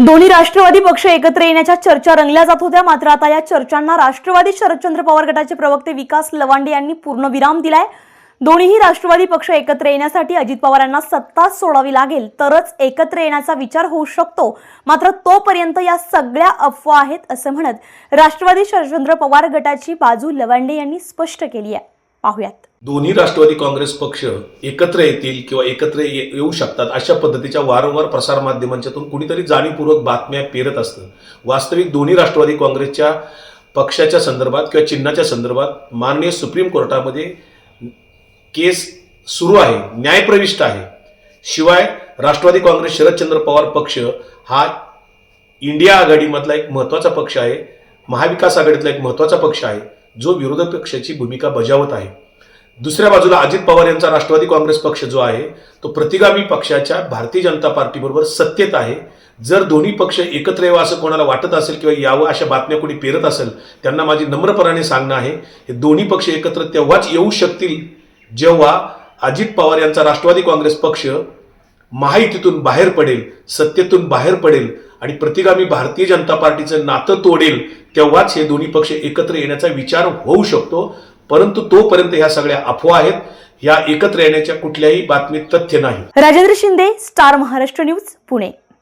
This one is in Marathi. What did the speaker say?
दोन्ही राष्ट्रवादी पक्ष एकत्र येण्याच्या चर्चा रंगल्या जात होत्या. मात्र आता या चर्चांना राष्ट्रवादी शरदचंद्र पवार गटाचे प्रवक्ते विकास लवांडे यांनी पूर्णविराम दिलाय. दोन्हीही राष्ट्रवादी पक्ष एकत्र येण्यासाठी अजित पवार यांना सत्ता सोडावी लागेल तरच एकत्र येण्याचा विचार होऊ शकतो. मात्र तोपर्यंत या सगळ्या अफवा आहेत असं म्हणत राष्ट्रवादी शरदचंद्र पवार गटाची बाजू लवांडे यांनी स्पष्ट केली आहे. पाहूयात. दोन्ही राष्ट्रवादी काँग्रेस पक्ष एकत्र येतील किंवा एकत्र येऊ शकतात अशा पद्धतीच्या वारंवार प्रसारमाध्यमांच्यातून कुणीतरी जाणीवपूर्वक बातम्या पेरत असतं. वास्तविक दोन्ही राष्ट्रवादी काँग्रेसच्या पक्षाच्या संदर्भात किंवा चिन्हाच्या संदर्भात माननीय सुप्रीम कोर्टामध्ये केस सुरू आहे न्यायप्रविष्ट आहे. शिवाय राष्ट्रवादी काँग्रेस शरदचंद्र पवार पक्ष हा इंडिया आघाडीमधला एक महत्त्वाचा पक्ष आहे महाविकास आघाडीतला एक महत्त्वाचा पक्ष आहे. जो विरोधक पक्षाची भूमिका बजावत आहे. दुसऱ्या बाजूला अजित पवार यांचा राष्ट्रवादी काँग्रेस पक्ष जो आहे तो प्रतिगामी पक्षाच्या भारतीय जनता पार्टीबरोबर सत्तेत आहे. जर दोन्ही पक्ष एकत्र यावं असं कोणाला वाटत असेल किंवा यावं अशा बातम्या कोणी पेरत असेल त्यांना माझी नम्रपणाने सांगणं आहे हे दोन्ही पक्ष एकत्र तेव्हाच येऊ शकतील जेव्हा अजित पवार यांचा राष्ट्रवादी काँग्रेस पक्ष महायुतीतून बाहेर पडेल सत्तेतून बाहेर पडेल आणि प्रतिगामी भारतीय जनता पार्टीचं नातं तोडेल तेव्हाच हे दोन्ही पक्ष एकत्र येण्याचा विचार होऊ शकतो. परंतु तोपर्यंत ह्या सगळ्या अफवा आहेत. या एकत्र येण्याच्या कुठल्याही बातमीत तथ्य नाही. Rajendra Shinde star Maharashtra news Pune.